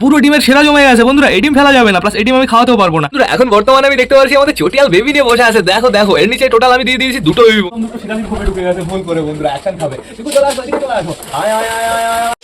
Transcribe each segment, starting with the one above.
পুরো ডিমের সেরা জমে গেছে বন্ধুরা। এডিম ফেলা যাবে না প্লাস এডিম আমি খাওয়াতেও পারব না। বন্ধুরা এখন বর্তমানে আমি দেখতে পাচ্ছি আমাদের চটিয়াল বেবি নিয়ে বসে আছে। দেখো দেখো এর নিচে টোটাল আমি দিয়ে দিয়েছি দুটো বেবি সেটা আমি খুবই ঢুকে গেছে ভুল করে বন্ধুরা অ্যাকশন খাবে। চলে আসো চলে আসো। আয় আয় আয় আয়।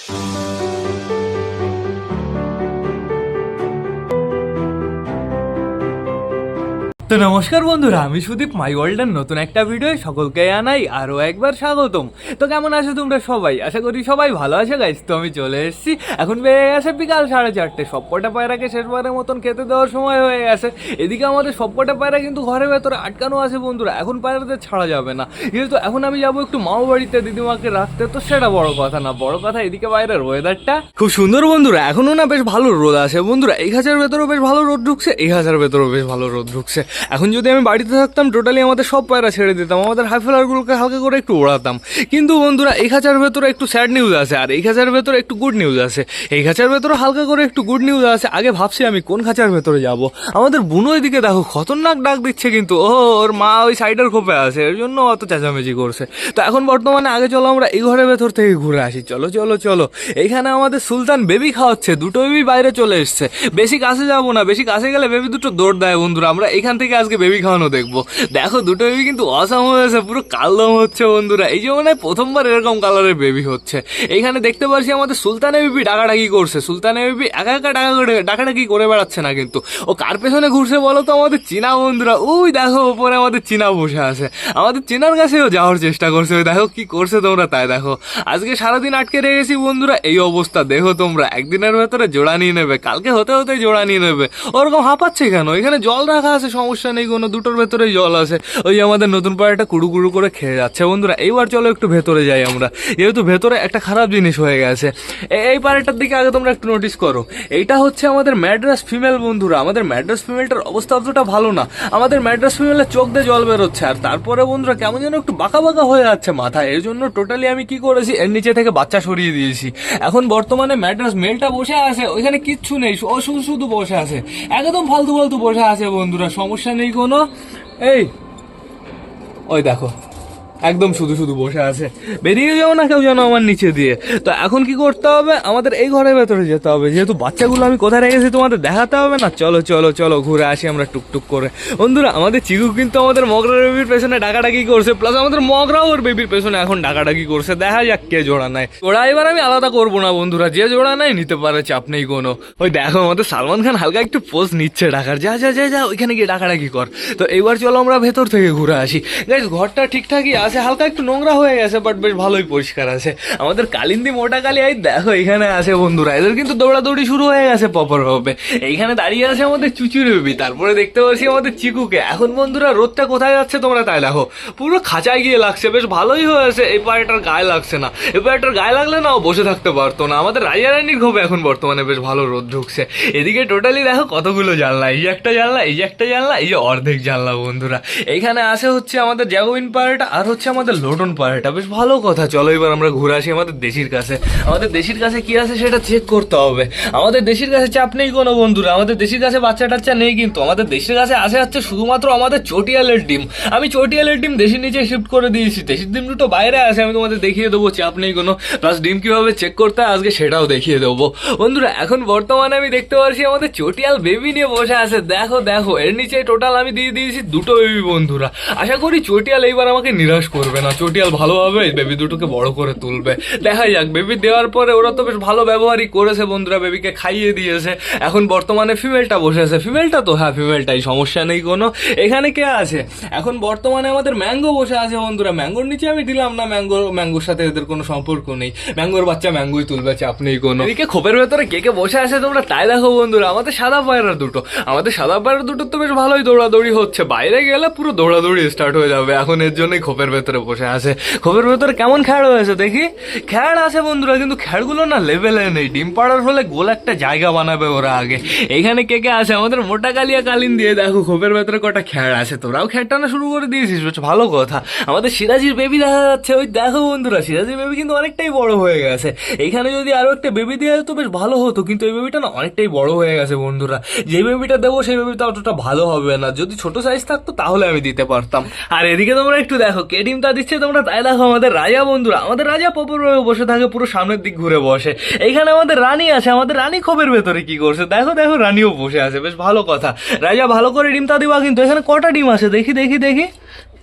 তো নমস্কার বন্ধুরা, আমি সুদীপ মাই ওয়ার্ল্ডের নতুন একটা ভিডিও সকলকে আনাই আরও একবার স্বাগতম। তো কেমন আছো তোমরা সবাই? আশা করি সবাই ভালো আছে গাইজ তো আমি চলে এসেছি। এখন বেড়ে গেছে বিকাল সাড়ে চারটে। সবকটা পায়রাকে শেষবারের মতন খেতে দেওয়ার সময় হয়ে গেছে। এদিকে আমাদের সবকটা পায়রা কিন্তু ঘরের ভেতরে আটকানো আছে বন্ধুরা। এখন পায়রাদের ছাড়া যাবে না। যেহেতু এখন আমি যাব একটু মাও বাড়িতে, দিদিমাকে রাখতে। তো সেটা বড় কথা না। বড় কথা এদিকে বাইরের ওয়েদারটা খুব সুন্দর বন্ধুরা। এখনও না বেশ ভালো রোদ আছে বন্ধুরা। এই হাজার ভেতরেও বেশ ভালো রোদ ঢুকছে, এই হাজার ভেতরেও বেশ ভালো রোদ ঢুকছে। এখন যদি আমি বাড়িতে থাকতাম টোটালি আমাদের সব পায়রা ছেড়ে দিতাম, আমাদের হাইফেলারগুলোকে হালকা করে একটু ওড়াতাম। কিন্তু বন্ধুরা, এই খাঁচার ভেতরে একটু স্যাড নিউজ আছে, আর এই খাঁচার ভেতরে একটু গুড নিউজ আছে। এই খাঁচার ভেতরে হালকা করে একটু গুড নিউজ আছে। আগে ভাবছি আমি কোন খাঁচার ভেতরে যাব। আমাদের বুনো এদিকে দেখো, খতরনাক ডাক দিচ্ছে কিন্তু ও ওর মা ওই সাইডের খোপে আছে, এর জন্য অত চেঁচামেচি করছে। তো এখন বর্তমানে আগে চলো আমরা এই ঘরের ভেতর থেকে ঘুরে আসি। চলো চলো চলো। এইখানে আমাদের সুলতান বেবি খাওয়াচ্ছে দুটো বেবি বাইরে চলে এসছে। বেশি কাছে যাব না, বেশি কাছে গেলে বেবি দুটো দৌড় দেয় বন্ধুরা। আমরা এখান থেকে আজকে বেবি খাওয়ানো দেখব। দেখো, দুটো বেবি কিন্তু অসাম হয়েছে, পুরো কালদম হচ্ছে বন্ধুরা। এই যে মনে হয় প্রথমবার এরকম কালারের বেবি হচ্ছে। এইখানে দেখতে পাচ্ছি আমাদের সুলতানের বেবি ডাকাডাকি করছে। সুলতানে বেবি একা একা ডাকা করে, ডাকাডাকি করে বেড়াচ্ছে না কিন্তু। ও কার পেছনে ঘুরছে বলো তো আমাদের চীনা বন্ধুরা? ওই দেখো, ওপরে আমাদের চীনা বসে আছে। আমাদের চীনার কাছেও যাওয়ার চেষ্টা করছে। দেখো, কি করছে তোমরা তাই দেখো। আজকে সারাদিন আটকে রেখেছি বন্ধুরা, এই অবস্থা। দেখো তোমরা, একদিনের ভেতরে জোড়া নিয়ে নেবে, কালকে হতে হতে জোড়া নিয়ে নেবে। ওরকম হাঁপাচ্ছে কেন? এখানে জল রাখা আছে সমস্যা নেই কোনো দুটোর ভেতরে জল আছে। ওই আমাদের নতুন পাড়াটা কুড়ু কুড়ু করে খেয়ে যাচ্ছে। বন্ধুরা, এইবার চলো একটু ভেতরে যাই আমরা। যেহেতু ভেতরে একটা খারাপ জিনিস হয়ে গেছে। এই পাড়াটার দিকে আগে তোমরা একটু নোটিস করো। এইটা হচ্ছে আমাদের ম্যাড্রাস ফিমেল বন্ধুরা। আমাদের ম্যাড্রাস ফিমেলটার অবস্থা অতটা ভালো না। আমাদের ম্যাড্রাস ফিমেলের চোখ দিয়ে জল বেরোচ্ছে। আর তারপরে বন্ধুরা, কেমন যেন একটু বাঁকা বাঁকা হয়ে যাচ্ছে মাথা। এর জন্য টোটালি আমি কি করেছি, এর নিচে থেকে বাচ্চা সরিয়ে দিয়েছি। এখন বর্তমানে ম্যাড্রাস মেলটা বসে আছে, ওইখানে কিচ্ছু নেই, ও শুধু শুধু বসে আছে। একদম ফালতু ফালতু বসে আছে বন্ধুরা। সমস্যা নেই কোনো। এই ওই দেখো। একদম শুধু শুধু বসে আছে। বেরিয়ে যাও না কেউ যেন আমার নিচে দিয়ে। তো এখন কি করতে হবে? আমাদের এই ঘরের ভেতরে যেতে হবে। যেহেতু বাচ্চাগুলো আমি কোথায় রেখেছি তোমাদের দেখাতে হবে না। চলো চলো চলো, ঘুরে আসি আমরা টুকটুক করে। বন্ধুরা, আমাদের চিকু কিন্তু আমাদের মগরা বেবির পেছনে ডাকাডাকি করছে। প্লাস আমাদের মগরাও ওর বেবির পেছনে এখন ডাকাডাকি করছে। দেখা যাক কে জোড়া নাই ওরা এবার আমি আলাদা করব না বন্ধুরা। যে জোড়া নাই নিতে পারে, চাপ নেই কোনো। ওই দেখো, আমাদের সালমান খান হালকা একটু পোজ নিচ্ছে ডাকার। যা যা যা যা, ওইখানে গিয়ে ডাকাডাকি কর। তো এইবার চলো আমরা ভেতর থেকে ঘুরে আসি। গাইজ ঘরটা ঠিকঠাকই আছে। হালকা একটু নোংরা হয়ে গেছে বাট বেশ ভালোই পরিষ্কার আছে। আমাদের কালিন্দি মোটা কালি এই দেখো, এখানে আছে বন্ধুরা। এদের কিন্তু দৌড়াদৌড়ি শুরু হয়ে গেছে পপর হবে এইখানে দাঁড়িয়ে আছে আমাদের চুচুর বেবি তারপরে দেখতে পাচ্ছি আমাদের চিকুকে। এখন বন্ধুরা, রোদটা কোথায় যাচ্ছে তোমরা তাই দেখো। পুরো খাঁচায় গিয়ে লাগছে, বেশ ভালোই হয়েছে এই পায়েটার গায়ে লাগছে না। এই পায়েটার গায়ে লাগলে না ও বসে থাকতে পারতো না। আমাদের রাজা রানীর ঘোবে এখন বর্তমানে বেশ ভালো রোদ ঢুকছে। এদিকে টোটালি দেখো, কতগুলো জানলা। এই যে একটা জানলা, এই যে একটা জানলা, এই যে অর্ধেক জানলা বন্ধুরা। এইখানে আসে হচ্ছে আমাদের জ্যাগোবিন পাহাড়টা আর হচ্ছে আমাদের লোটন পাহাড়টা। বেশ ভালো কথা, চলো এবার আমরা ঘুরে আসি আমাদের দেশির কাছে। আমাদের দেশির কাছে কি আছে সেটা চেক করতে হবে। আমাদের দেশির কাছে চাপ নেই কোনো বন্ধুরা, আমাদের দেশির কাছে বাচ্চা টাচ্চা নেই কিন্তু। আমাদের দেশের কাছে আসে হচ্ছে শুধুমাত্র আমাদের চটিয়ালের ডিম। আমি চটিয়ালের ডিম দেশের নিচে শিফট করে দিয়েছি। দেশের ডিম দুটো বাইরে আছে, আমি তোমাদের দেখিয়ে দেবো, চাপ নেই কোনো। প্লাস ডিম কীভাবে চেক করতে হয়, আজকে সেটাও দেখিয়ে দেবো। বন্ধুরা, এখন বর্তমানে আমি দেখতে পাচ্ছি আমাদের চটিয়াল বেবি নিয়ে বসে আছে। দেখো দেখো, এর নিচে টোটাল আমি দিয়ে দিয়েছি দুটো বেবি বন্ধুরা। আশা করি চটিয়াল এইবার আমাকে নিরাশ করবে না। চটিয়াল ভালোভাবে বেবি দুটোকে বড় করে তুলবে। দেখা যাক বেবি দেওয়ার পরে ওরা তো বেশ ভালো ব্যবহারই করেছে বন্ধুরা বেবিকে খাইয়ে দিয়েছে। এখন বর্তমানে ফিমেলটা বসে আছে। ফিমেলটা তো হ্যাঁ ফিমেলটাই সমস্যা নেই কোনো। এখানে কে আছে? এখন বর্তমানে আমাদের ম্যাঙ্গো বসে আছে বন্ধুরা। ম্যাঙ্গোর নিচে আমি দিলাম না, ম্যাঙ্গো, ম্যাঙ্গোর সাথে এদের কোনো সম্পর্ক নেই। ম্যাঙ্গোর বাচ্চা ম্যাঙ্গোই তুলবে, চাপ নেই কোনো। এদিকে খোপের ভেতরে কে কে বসে আছে তোমরা তাই দেখো বন্ধুরা। আমাদের সাদা পায়রা দুটো। আমাদের সাদা পায়রা দুটো তো বেশ ভালোই দৌড়াদৌড়ি হচ্ছে। বাইরে গেলে পুরো দৌড়াদৌড়ি স্টার্ট হয়ে যাবে। এখন এর জন্যই খোপের ভেতরে বসে আছে। খোপের ভেতরে কেমন খ্যাড় হয়েছে দেখি? খ্যাড় আছে বন্ধুরা, কিন্তু খ্যাড়গুলো না লেভেলে নেই। ডিম পাড়ার হলে গোল একটা জায়গা বানাবে ওরা আগে। এখানে কে কে আছে? আমাদের মোটা কালিয়া কালিন দিয়ে দেখো খোপের ভেতরে কটা খ্যাড় আছে। তোরাও খ্যাড় টানা শুরু করে দিয়েছিস ভালো কথা। আমাদের সিরাজির বেবি দেখা যাচ্ছে। ওই দেখো বন্ধুরা সিরাজির বেবি কিন্তু অনেকটাই বড় হয়ে গেছে। এখানে যদি আরও একটা বেবি দেওয়া যেত বেশ ভালো হতো। কিন্তু এই বেবিটা না অনেকটাই বড় হয়ে গেছে বন্ধুরা। যে বেবিটা দেবো, সেই বেবিটা অতটা ভালো হবে না। যদি ছোট সাইজ থাকতো, তাহলে আমি দিতে পারতাম। আর এদিকে তোমরা একটু দেখো, কে ডিমটা দিচ্ছে তোমরা তাই দেখো আমাদের রাজা বন্ধুরা, আমাদের রাজা প্রপারভাবে বসে থাকে, পুরো সামনের দিক ঘুরে বসে। এখানে আমাদের রানী আছে, আমাদের রানী খোপের ভেতরে কি করছে? দেখো দেখো, রানীও বসে আছে, বেশ ভালো কথা। রাজা ভালো করে ডিমটা দিবা কিন্তু এখানে কটা ডিম আছে? দেখি দেখি দেখি।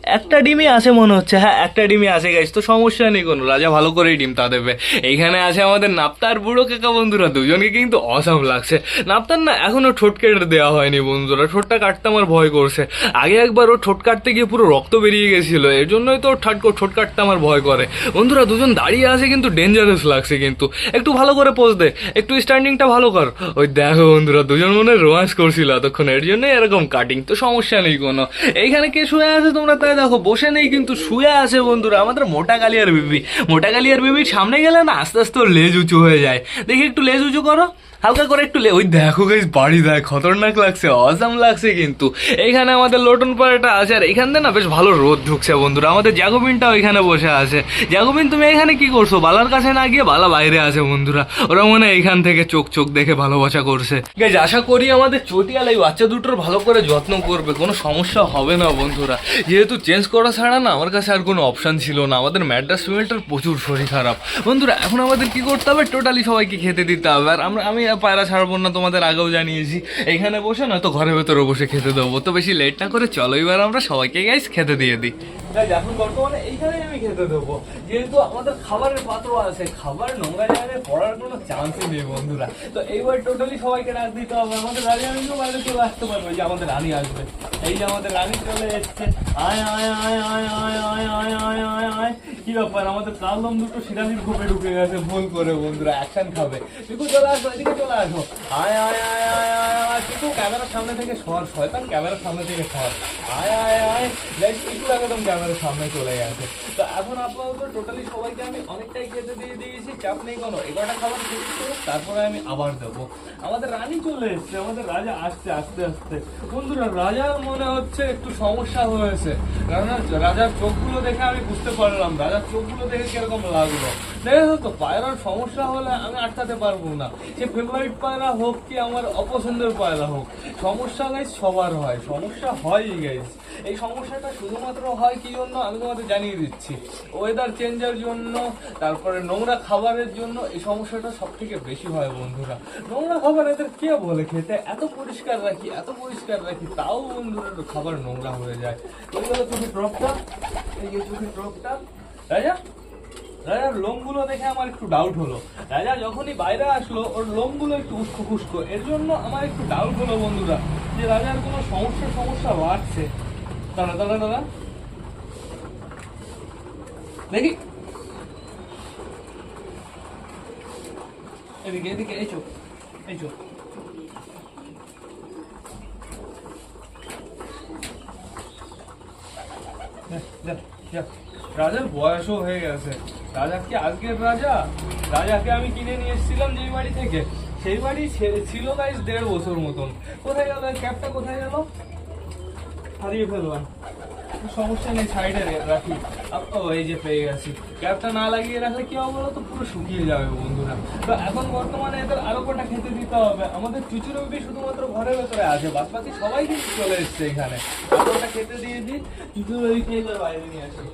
একটা ডিমই আছে মনে হচ্ছে হ্যাঁ একটা ডিমই আছে গাইস তো সমস্যা নেই কোনো, রাজা ভালো করেই ডিম তা দেবে। এইখানে আছে আমাদের নাপ্তার বুড়ো কাকা বন্ধুরা, দুজনকে কিন্তু অসম লাগছে। নাপ্তার না, এখনও ঠোঁট কেটে দেওয়া হয়নি বন্ধুরা, ঠোঁটটা কাটতে আমার ভয় করছে। আগে একবার ও ঠোঁট কাটতে গিয়ে পুরো রক্ত বেরিয়ে গেছিল, এর জন্যই তো ঠাট ঠোঁট কাটতে আমার ভয় করে। বন্ধুরা, দুজন দাঁড়িয়ে আছে কিন্তু ডেঞ্জারাস লাগছে কিন্তু। একটু ভালো করে পোজ দে, একটু স্ট্যান্ডিংটা ভালো কর। ওই দেখো বন্ধুরা, দুজন মনে রোমান্স করছিল এতক্ষণ, এর জন্যই এরকম কাটিং তো সমস্যা নেই কোনো। এইখানে কে শুয়ে আছে তোমরা তাই দেখো, বসে নেই কিন্তু শুয়ে আছে বন্ধুরা, আমাদের মোটা কালিয়ার বিবি। মোটা কালিয়ার বিবির সামনে গেলে না আস্তে আস্তে লেজ উঁচু হয়ে যায়। দেখি একটু লেজ উঁচু করো। হালকা করে একটু ওই দেখো গাইস বাড়ি দেয় খতরনাক লাগছে, অজাম লাগছে কিন্তু। এইখানে আমাদের লোটন পাড়াটা আছে, আর এখান থেকে না বেশ ভালো রোদ ঢুকছে বন্ধুরা। আমাদের জাগোবিনটাও এখানে বসে আছে। জাগোবিন তুমি এখানে কি করছ? বালার কাছে না গিয়ে বালা বাইরে আছে বন্ধুরা। ওরা মনে এইখান থেকে চোখ চোখ দেখে ভালোবাসা করছে। গাইজ আশা করি আমাদের চটিয়াল এই বাচ্চা দুটোর ভালো করে যত্ন করবে, কোনো সমস্যা হবে না বন্ধুরা। যেহেতু চেঞ্জ করা ছাড়া না আমার কাছে আর কোনো অপশন ছিল না। আমাদের ম্যাড্রাস ফিমেলটার প্রচুর শরীর খারাপ। বন্ধুরা, এখন আমাদের কি করতে হবে? টোটালি সবাইকে খেতে দিতে হবে। আর আমরা আমি পায়রা ছাড়বো না, তোমাদের আগেও জানিয়েছি। এখানে বসে না তো ঘরের ভেতরে বসে খেতে দেবো। তো বেশি লেট না করে চলো, এবার আমরা সবাইকে গাইস খেতে দিয়ে দিই। এখন বর্তমানে এইখানেই আমি খেতে দেবো যেহেতু আমাদের খাবারের পাত্র আছে খাবার নোংরা জায়গায় পড়ার কোনো চান্সই নেই বন্ধুরা তো এইবার টোটালি সবাইকে রাখ দিতে হবে আমাদের রানী রানীকেও বাইরে চলে আসতে পারবে যে আমাদের রানী আসবে এই যে আমাদের রানী চলে এসছে আয় আয় আয় আয় আয় আয় আয় আয় আয় আয় কি ব্যাপার আমাদের কালদম দুটো সিরাজির খোপে ঢুকে গেছে ভুল করে বন্ধুরা অ্যাকশন খাবে চিকু চলে আসো এদিকে চলে আসো আয় আয় আয় আয় আয় আয় চিকু ক্যামেরার সামনে থেকে সর শয়তান ক্যামেরার সামনে থেকে সর আয় আয় আয় দেখ চিকু একদম ক্যামেরার সামনে চলে গেছে। তো এখন আপাতত টোটালি সবাইকে আমি অনেকটাই খেতে দিয়ে দিয়েছি, চাপ নেই কোনো। এগারোটা খাবার খেতে তারপরে আমি আবার দেবো। আমাদের রানী চলে এসছে, আমাদের রাজা আসছে, আস্তে আস্তে। বন্ধুরা, রাজার মনে হচ্ছে একটু সমস্যা হয়েছে। কেননা রাজার চোখগুলো দেখে আমি বুঝতে পারলাম, রাজার চোখগুলো দেখে কীরকম লাগল। দেখো তো পায়রার সমস্যা হলে আমি আটকাতে পারব না। সে ফেভারিট পায়রা হোক কি আমার অপছন্দের পায়রা হোক। সমস্যা গাইজ সবার হয়। সমস্যা হয়ই গাইজ এই সমস্যাটা শুধুমাত্র হয় কি জন্য আমি তোমাদের জানিয়ে দিচ্ছি। ওয়েদার চেঞ্জের জন্য, তারপরে নোংরা খাবারের জন্য এই সমস্যাটা সব থেকে বেশি হয় বন্ধুরা। নোংরা খাবার এদের কে বলে খেতে? এত পরিষ্কার রাখি, এত পরিষ্কার রাখি, তাও বন্ধুরা একটু খাবার নোংরা হয়ে যায়। ওই গেল চোখের ড্রপটা এই যে চোখের ড্রপটা রাজা? রাজার লোমগুলো দেখে আমার একটু ডাউট হলো। রাজা যখনই বাইরে আসলো, ওর লোমগুলো একটু উস্কো খুস্কো। এর জন্য আমার একটু ডাউট হলো বন্ধুরা, যে রাজার কোনো সমস্যা সমস্যা বাড়ছে? দাঁড়া দাঁড়া দাঁড়া। দেখি এদিকে এদিকে এই চোখ এই চোখ। রাজার বয়সও হয়ে গেছে। রাজা কি আজকের রাজা, রাজাকে আমি কিনে নিয়ে এসেছিলাম যেই বাড়ি থেকে। সেই বাড়ি ছিল গাইস দেড় বছর মতন। কোথায় গেল ক্যাবটা? কোথায় গেল? হারিয়ে ফেললাম। সমস্যা নেই সাইডে রাখি। আপ- ও এই যে পেয়ে গেছি। ক্যাবটা না লাগিয়ে রাখলে কি হবে বলো তো পুরো শুকিয়ে যাবে বন্ধুরা। তো এখন বর্তমানে এদের আরও কটা খেতে দিতে হবে। আমাদের চুচুরো বিবি শুধুমাত্র ঘরের ভেতরে আছে। বাদ বাকি সবাই কিন্তু চলে এসছে এখানে। আরও খেতে দিয়ে দিই। চুচুর বিবি বাইরে নিয়ে আসি।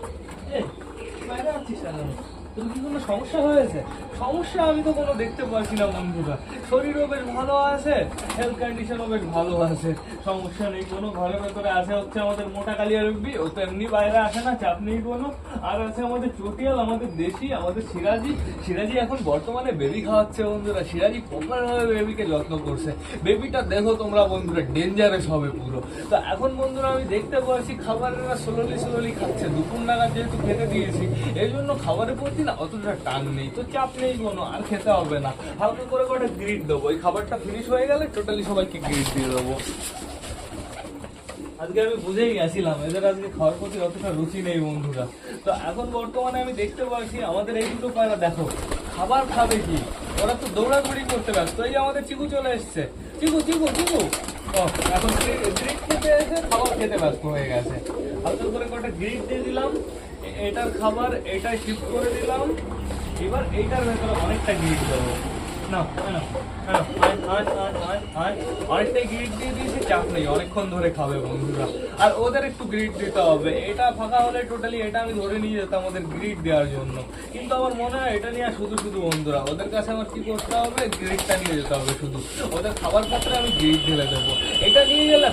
বাইরে আছিস? তোর কি কোনো সমস্যা হয়েছে? সমস্যা আমি তো কোনো দেখতে পাচ্ছি না, বন্ধুরা। শরীরও বেশ ভালো আছে হেলথ কন্ডিশনও বেশ ভালো আছে। সমস্যা নেই কোনো, ঘরের ভেতরে আছে হচ্ছে আমাদের মোটা কালিয়া রুবি ও তো এমনি বাইরে আসে না, চাপ নেই কোনো। আর আছে আমাদের চটিয়াল, আমাদের দেশি, আমাদের সিরাজি সিরাজি এখন বর্তমানে বেবি খাওয়াচ্ছে, বন্ধুরা। সিরাজি প্রপারভাবে বেবিকে যত্ন করছে। বেবিটা দেখো তোমরা, বন্ধুরা ডেঞ্জারাস হবে পুরো। তো এখন, বন্ধুরা, আমি দেখতে পাচ্ছি, খাবারেরা স্লোলি স্লোলি খাচ্ছে। দুপুর নাগাদ যেহেতু খেতে দিয়েছি এই জন্য খাবারের প্রতি না অতটা টান নেই। তো চাপ নেই কোনো, আর খেতে হবে না। করে দেবো। খাবারটা হয়ে গেলে টোটালি সবাইকে দিয়ে দেবো। আজকে আমি বুঝেই এদের আজকে খাওয়ার প্রতি অতটা রুচি নেই বন্ধুরা। তো এখন বর্তমানে আমি দেখতে পাচ্ছি, আমাদের এই দুটো পায়রা দেখো, খাবার খাবে কি? ওরা তো দৌড়াদৌড়ি করতে ব্যস্ত। এই আমাদের চিকু চলে এসছে। চিকু চিকু চিকু। ও, এখন গ্রিট খাবার খেতে ব্যস্ত হয়ে গেছে। হালকা করে কটা গ্রিড দিয়ে দিলাম। এটার খাবার এটা শিফট করে দিলাম। এবার এইটার ভেতরে অনেকটা গ্রিট দেবো। না না হ্যাঁ, দিয়ে চাপ নেই। অনেকক্ষণ ধরে খাবে বন্ধুরা। আর ওদের একটু দিতে হবে। এটা ফাঁকা হলে টোটালি এটা আমি ধরে নিয়ে যেতাম ওদের দেওয়ার জন্য। কিন্তু আমার মনে হয় এটা নিয়ে শুধু শুধু বন্ধুরা। ওদের কাছে আমার করতে হবে? নিয়ে যেতে হবে শুধু। ওদের খাবার পাত্রে আমি ঢেলে দেবো। এটা নিয়ে গেলে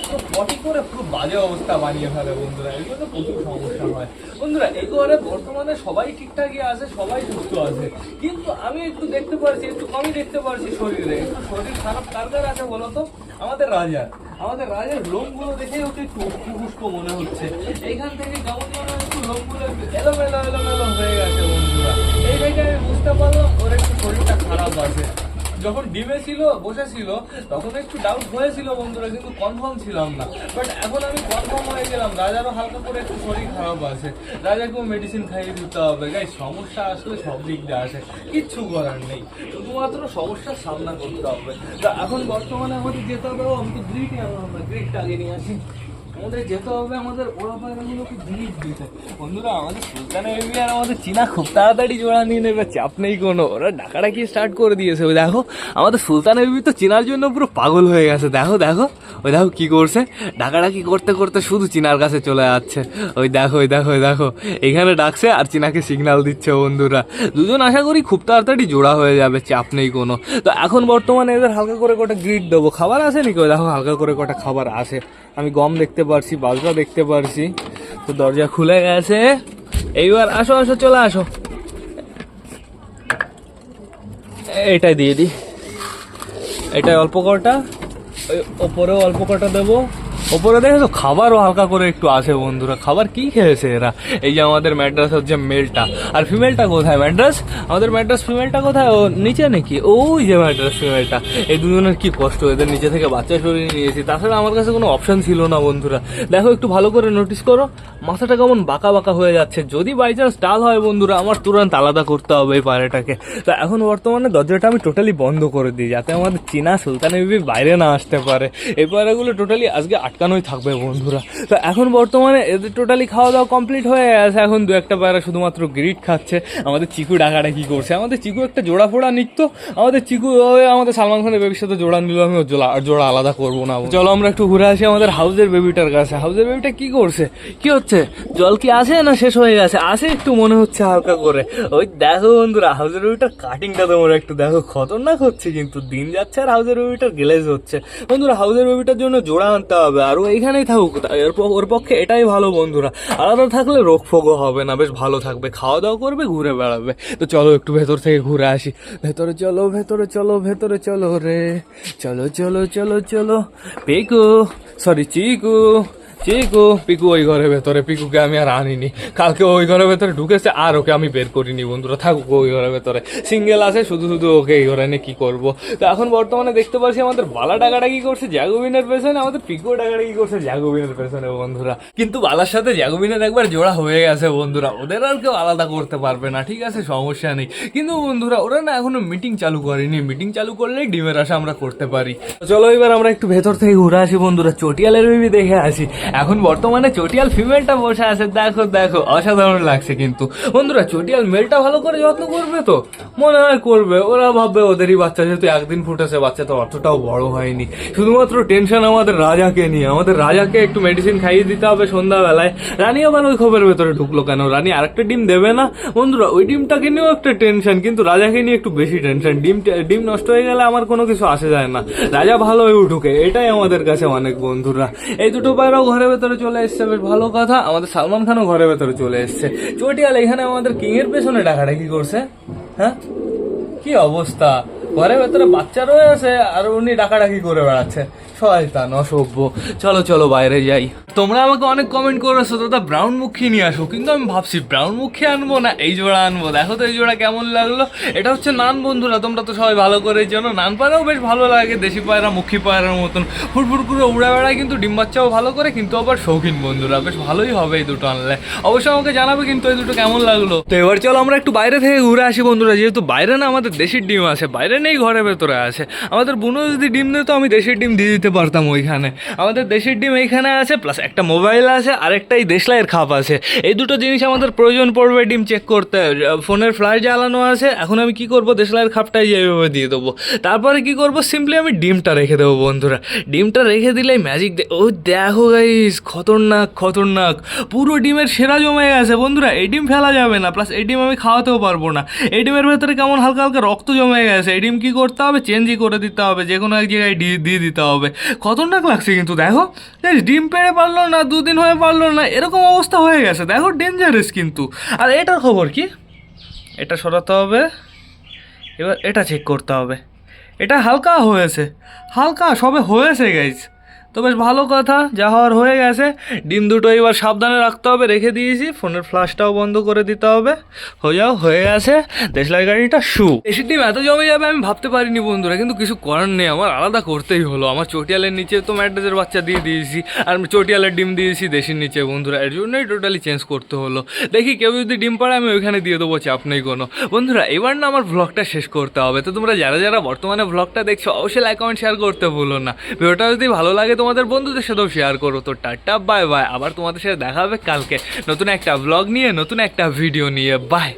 করে বাজে অবস্থা ফেলে বন্ধুরা। জন্য প্রচুর সমস্যা হয়। বন্ধুরা বর্তমানে সবাই ঠিকঠাকই আছে সবাই সুস্থ আছে। কিন্তু আমি একটু দেখতে পারছি একটু কমই দেখতে পারছি শরীরে। শরীর খারাপ, কার কার আছে বলো আমাদের রাজার। আমাদের রাজার লোমগুলো দেখে ওকে একটু উস্কো মনে হচ্ছে। এইখান থেকে যেমন মনে একটু লোমগুলো একটু এলোমেলো এলোমেলো হয়ে গেছে বন্ধুরা। এই দেখে আমি বুঝতে পারলাম, ওর একটু শরীরটা খারাপ আছে। যখন ডিমে ছিল বসে ছিল তখন একটু ডাউট হয়েছিল বন্ধুরা কিন্তু কনফার্ম ছিলাম না। বাট এখন আমি কনফার্ম হয়ে গেলাম রাজারও হালকা করে একটু শরীর খারাপ আছে। রাজাকেও মেডিসিন খাইয়ে দিতে হবে। গাই সমস্যা আসলে সব দিক দিয়ে আসে। কিচ্ছু করার নেই। শুধুমাত্র সমস্যার সামনা করতে হবে। তা এখন বর্তমানে আমাদের যেতে হবে ও, আমি তো গ্রিট আমরা গ্রিটটা আগে নিয়ে আসি। আমাদের যেতে হবে, আমাদের ওরা পায়রাগুলোকে গ্রিট দিতে বন্ধুরা, আমাদের সুলতান বেবি আর আমাদের চীনা খুব তাড়াতাড়ি জোড়া নিয়ে নেবে, চাপ নেই কোনো। ওরা ডাকাডাকি স্টার্ট করে দিয়েছে, ওই দেখো, আমাদের সুলতান বেবি তো চীনার জন্য পুরো পাগল হয়ে গেছে, দেখো দেখো, ওই দেখো কি করছে। ডাকাডাকি করতে করতে শুধু চীনার কাছে চলে যাচ্ছে। ওই দেখো ওই দেখো ওই দেখো, এখানে ডাকছে আর চীনাকে সিগন্যাল দিচ্ছে বন্ধুরা। দুজন আশা করি খুব তাড়াতাড়ি জোড়া হয়ে যাবে, চাপ নেই কোনো। তো এখন বর্তমানে এদের হালকা করে কটা গ্রিড দেবো। খাবার আসে নাকি ওই দেখো, হালকা করে কটা খাবার আসে। আমি গম দেখতে পারছি, বাজরা দেখতে পারছি। তো দরজা খুলে গেছে। এইবার আসো আসো, চলে আসো। এটাই দিয়ে দিই। এটাই অল্প কটা ওপরেও অল্প কটা দেবো। ওপরে দেখে তো খাবারও হালকা করে একটু আসে বন্ধুরা। খাবার কি খেয়েছে এরা? এই যে আমাদের ম্যাড্রাস হচ্ছে মেলটা। আর ফিমেলটা কোথায় ম্যাড্রাস? আমাদের ম্যাড্রাস ফিমেলটা কোথায়? ও নিচে নাকি? ওই যে ম্যাড্রাস ফিমেলটা। এই দুজনের কি কষ্ট, এদের নিচে থেকে বাচ্চা সরিয়ে নিয়েছি। তাছাড়া আমার কাছে কোনো অপশন ছিল না বন্ধুরা। দেখো, একটু ভালো করে নোটিস করো। মাথাটা কেমন বাঁকা বাঁকা হয়ে যাচ্ছে। যদি বাই চান্স ডাল হয় বন্ধুরা, আমার তুরন্ত আলাদা করতে হবে এই পায়রাটাকে তা এখন বর্তমানে দরজাটা আমি টোটালি বন্ধ করে দিই, যাতে আমাদের চীনা সুলতানি বাইরে না আসতে পারে। এই পায়রাগুলো টোটালি আজকে আটকানোই থাকবে বন্ধুরা। তো এখন বর্তমানে এদের টোটালি খাওয়া দাওয়া কমপ্লিট হয়ে গেছে। এখন দু একটা পায়রা শুধুমাত্র গ্রিট খাচ্ছে। আমাদের চিকু ডাকাটা কি করছে। আমাদের চিকু একটা জোড়া ফোড়া নিত আমাদের চিকু আমাদের সালমান খানের বেবির সাথে জোড়া নিল। আমি জোড়া আলাদা করব না চলো আমরা একটু ঘুরে আসি আমাদের হাউজের বেবিটার কাছে। হাউসের বেবিটা কি করছে? কি হচ্ছে? জল কি আসে না শেষ হয়ে গেছে? আসে একটু মনে হচ্ছে হালকা করে। ওই দেখো বন্ধুরা হাউসের বেবিটার কাটিংটা তোমরা একটু দেখো। খতরনাক হচ্ছে কিন্তু। দিন যাচ্ছে আর হাউসের বেবিটার গ্লেজ হচ্ছে। বন্ধুরা হাউসের বেবিটার জন্য জোড়া আনতে হবে। আর ও এইখানেই থাকুক ওর পক্ষে এটাই ভালো বন্ধুরা। আলাদা থাকলে রোগ ফোগও হবে না, বেশ ভালো থাকবে। খাওয়া দাওয়া করবে, ঘুরে বেড়াবে। তো চলো একটু ভেতর থেকে ঘুরে আসি। ভেতরে চলো ভেতরে চলো ভেতরে চলো রে। চলো চলো চলো চলো। পেকু সরি চিকু। চিকু পিকু ওই ঘরের ভেতরে, পিকুকে আমি আর আনিনি। কালকে ওই ঘরের ভেতরে ঢুকেছে আর ওকে আমি বের করিনি, বন্ধুরা। থাকুক ওই ঘরের ভেতরে। সিঙ্গেল আছে, শুধু শুধু ওকে এই ঘরে নিয়ে কি করব? তো এখন বর্তমানে দেখতে পাচ্ছি আমাদের বালা ডাকাটা কি করছে জ্যাগুবিনের পেছনে, আমাদের পিকু ডাকাটা কি করছে জ্যাগুবিনের পেছনে, বন্ধুরা। কিন্তু বালার সাথে জ্যাগুবিনের একবার জোড়া হয়ে গেছে, বন্ধুরা। ওদের আর কেউ আলাদা করতে পারবে না, ঠিক আছে? সমস্যা নেই। কিন্তু বন্ধুরা, ওরা না এখনও মিটিং চালু করেনি। মিটিং চালু করলেই ডিমের আশা আমরা করতে পারি। চলো এবার আমরা একটু ভেতর থেকে ঘুরে আসি, বন্ধুরা। চটিয়ালের বেবি দেখে আসি। এখন বর্তমানে চটিয়াল ফিমেলটা বসে আছে, দেখো দেখো, অসাধারণ লাগছে কিন্তু। বন্ধুরা, চটিয়াল মেলটা ভালো করে যত্ন করবে তো? মনে হয় করবে, ওরা ভাববে ওদেরই বাচ্চা, যেহেতু একদিন ফুটেছে, বাচ্চা তো অতটাও বড় হয়নি। শুধুমাত্র টেনশন আমাদের রাজাকে নিয়ে, আমাদের রাজাকে একটু মেডিসিন খাইয়ে দিতে হবে সন্ধ্যাবেলায়। রানী আবার ওই খবরের ভেতরে ঢুকলো কেন? রানী আরেকটা ডিম দেবে না? বন্ধুরা, ওই ডিমটাকে নিয়েও একটা টেনশন কিন্তু রাজাকে নিয়ে একটু বেশি টেনশন ডিম ডিম নষ্ট হয়ে গেলে আমার কোনো কিছু আসে যায় না। রাজা ভালো হয়ে উঠুকে, এটাই আমাদের কাছে অনেক বন্ধুরা। এই দুটো পায়রাও ঘরের ভেতরে চলে এসছে, বেশ ভালো কথা। আমাদের সালমান খানও ঘরের ভেতরে চলে এসছে। চটিয়াল, এখানে আমাদের কিং এর পেছনে ডাকাডাকি করছে হ্যাঁ? কি অবস্থা? ঘরের ভেতরে বাচ্চা রয়ে আছে, আর উনি ডাকাডাকি করে বেড়াচ্ছে। শয়তান, অসভ্য। চলো চলো, বাইরে যাই। তোমরা আমাকে অনেক কমেন্ট করেছ দাদা ব্রাউন মুখী নিয়ে আসো, কিন্তু আমি ভাবছি ব্রাউন মুখী আনব না এই জোড়া আনব? দেখো তো এই জোড়া কেমন লাগল। এটা হচ্ছে নান বন্ধুরা, তোমরা তো সবাই ভালো করে জানো। নান পায়রাও বেশ ভালো লাগে, দেশি পায়রা, মুখী পায়রার মতন। ফুটফুট করে উড়ে বেড়ায় কিন্তু ডিম বাচ্চাও ভালো করে, কিন্তু আবার শৌখিন বন্ধুরা, বেশ ভালোই হবে এই দুটো আনলে। অবশ্যই আমাকে জানাবে কিন্তু এই দুটো কেমন লাগল। তো এবার চলো আমরা একটু বাইরে থেকে ঘুরে আসি বন্ধুরা, যেহেতু বাইরে না, আমাদের দেশির ডিম আছে, বাইরে নেই ঘরের ভেতরে আছে। আমাদের বুনো যদি ডিম দিত, আমি দেশির ডিম দিয়ে দিতে পারতাম ওইখানে। আমাদের দেশির ডিম এইখানে আছে প্লাস একটা মোবাইল আছে আর একটা দেশলাইয়ের খাপ আছে। এই দুটো জিনিস আমাদের প্রয়োজন পড়বে, ডিম চেক করতে। ফোনের ফ্ল্যাশ জ্বালানো আছে, এখন আমি কি করব, দেশলাইয়ের খাপটাই এইভাবে দিয়ে দেবো। তারপরে কি করব সিম্পলি আমি ডিমটা রেখে দেবো, বন্ধুরা। ডিমটা রেখে দিলেই ম্যাজিক ও, দেখো গাইস খতরনাক খতরনাক। পুরো ডিমের সেরা জমে গেছে, বন্ধুরা। এই ডিম ফেলা যাবে না প্লাস এই ডিম আমি খাওয়াতেও পারব না। এই ডিমের ভেতরে কেমন হালকা হালকা রক্ত জমে গেছে, এই ডিম কী করতে হবে? চেঞ্জই করে দিতে হবে যে কোনো এক জায়গায় দিয়ে দিতে হবে। খতরনাক লাগছে কিন্তু, দেখো। ডিম পেড়ে পারল না, দুদিন হয়ে পারল না, এরকম অবস্থা হয়ে গেছে। দেখো ডেঞ্জারাস কিন্তু। আর এটার খবর কি? এটা সরাতে হবে, এবার এটা চেক করতে হবে। এটা হালকা হয়েছে। হালকা, সবে হয়েছে গাইজ তো বেশ ভালো কথা, যা হওয়ার হয়ে গেছে। ডিম দুটো এবার সাবধানে রাখতে হবে, রেখে দিয়েছি। ফোনের ফ্লাশটাও বন্ধ করে দিতে হবে। হয়ে যাও, হয়ে গেছে। দেশলাই গাড়িটা শু। দেশের ডিম এত জমে যাবে আমি ভাবতে পারিনি বন্ধুরা, কিন্তু কিছু করার নেই। আমার আলাদা করতেই হলো। আমার চটিয়ালের নিচে তো ম্যাড্রেসের বাচ্চা দিয়ে দিয়েছি, আর আমি চটিয়ালের ডিম দিয়েছি দেশের নিচে বন্ধুরা। এর জন্যই টোটালি চেঞ্জ করতে হলো। দেখি কেউ যদি ডিম পাড়ে, আমি ওইখানে দিয়ে দেবো, চাপ নেই কোনো। বন্ধুরা, এবার না আমার ব্লগটা শেষ করতে হবে। তো তোমরা যারা যারা বর্তমানে ব্লগটা দেখছ, অবশ্যই লাইক কমেন্ট শেয়ার করতে ভুলো না। ভিডিওটা যদি ভালো লাগে তোমাদের বন্ধুদের সাথেও শেয়ার করো। তো টাটা বাই বাই আবার তোমাদের সাথে দেখা হবে কালকে। নতুন একটা ব্লগ নিয়ে, নতুন একটা ভিডিও নিয়ে। বাই